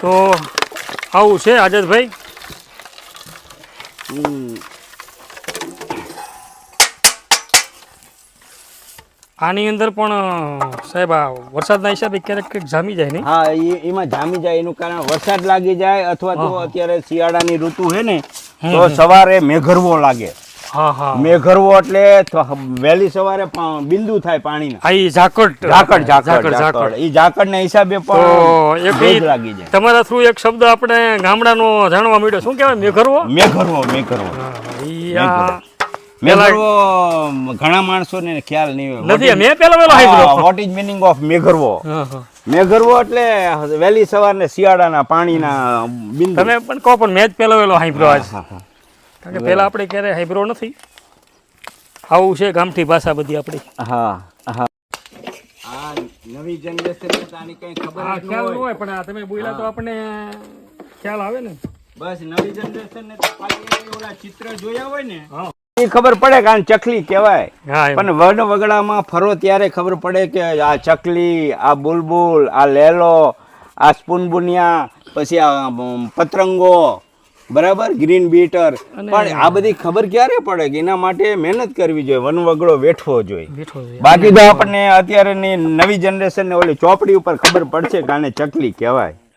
તો આવું છે આઝાદભાઈ. આની અંદર પણ સાહેબ આ વરસાદના હિસાબે ક્યારેક કંઈક જામી જાય ને હા એ એમાં જામી જાય એનું કારણ વરસાદ લાગી જાય અથવા તો અત્યારે શિયાળાની ઋતુ છે ને તો સવારે મેઘરવો લાગે. મેઘરવો એટલે વહેલી સવારે બિંદુ થાય પાણી આ ઈ એ ઝાકળના હિસાબે પણ એક લાગી જાય. તમારા થ્રુ એક શબ્દ આપણે ગામડાનો જાણવા મળ્યો. શું કહેવાય? મેઘરવો મેઘરવો મેઘરવો મેઘરવો ઘણા માણસોને ખ્યાલ નહીં હોય. નથી મેં પેલા પેલો સાંભળ્યો વોટ ઇઝ મિનિંગ ઓફ મેઘરવો. મેઘરવો એટલે વહેલી સવારને શિયાળાના પાણીના બિંદુ. તમે પણ કહો પણ મેં જ પેલો વેલો સાંભળ્યો આજ હા, હા. કારણ કે પહેલાં આપણે ક્યારેય હાઈબ્રો નથી. આવું છે ગામઠી ભાષા બધી આપણી. હા હા. નવી જનરેશન આની કઈ ખબર ન હોય. હોય પણ આ તમે બોલ્યા તો આપણને ખ્યાલ આવે ને. બસ નવી જનરેશન ને તો ખાલી એ ઓલા ચિત્ર જોયા હોય ને એ ખબર પડે કે ચકલી કહેવાય. પણ વડ વગડામાં ફરો ત્યારે ખબર પડે કે આ ચકલી આ બુલબુલ આ લેલો આ સ્પૂનબુનિયા પછી આ પતરંગો. બરાબર? ગ્રીન બીટર પણ આ બધી ખબર ક્યારે પડે કે એના માટે મહેનત કરવી જોઈએ વનવગડો વેઠવો જોઈએ? બાકી તો આપણને અત્યારેની નવી જનરેશનને ઓલી ચોપડી ઉપર ખબર પડશે કે આને ચકલી કહેવાય.